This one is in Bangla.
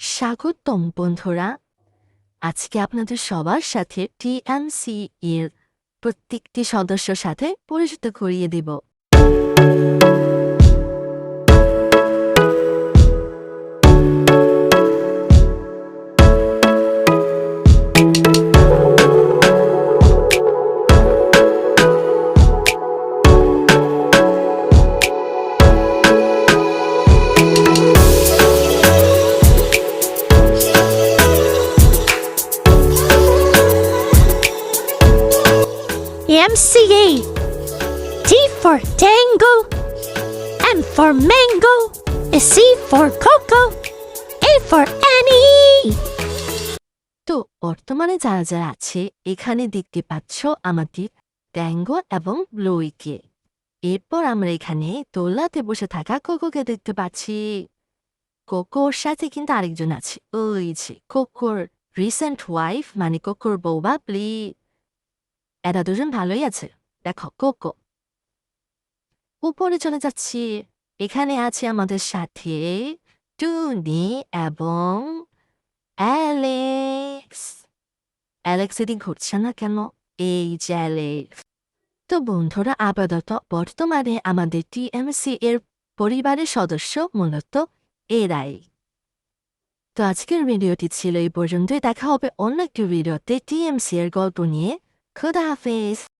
স্বাগতম বন্ধুরা। আজকে আপনাদের সবার সাথে টিএমসি এর প্রত্যেকটি সদস্য সাথে পরিচিত করিয়ে দিব। MCA. T for Tango. M for Mango. C for Coco. A for Annie. তো বর্তমানে যারা যারা আছে, এখানে দেখতে পাচ্ছ আমাদের ট্যাঙ্গো এবং ব্লুইকে এরপর আমরা এখানে দোলনাতে বসে থাকা কোকোকে দেখতে পাচ্ছি কোকোর সাথে কিন্তু আরেকজন আছে, ওই যে কোকোর রিসেন্ট ওয়াইফ মানে কোকোর বউ বাবলি এরা দুজন ভালোই আছে দেখো কোকো উপরে চলে যাচ্ছি এখানে আছে আমাদের সাথে টুনি এবং অ্যালেক্স অ্যালেক্স এদিন ঘুরছে না কেন এই যে অ্যালেক্স তো বন্ধুরা আপাতত বর্তমানে আমাদের টিএমসি এর পরিবারের সদস্য মূলত এরাই তো আজকের ভিডিওটি ছিল এই পর্যন্তই দেখা হবে অন্য একটি ভিডিওতে টিএমসি এর গল্প নিয়ে Could have is.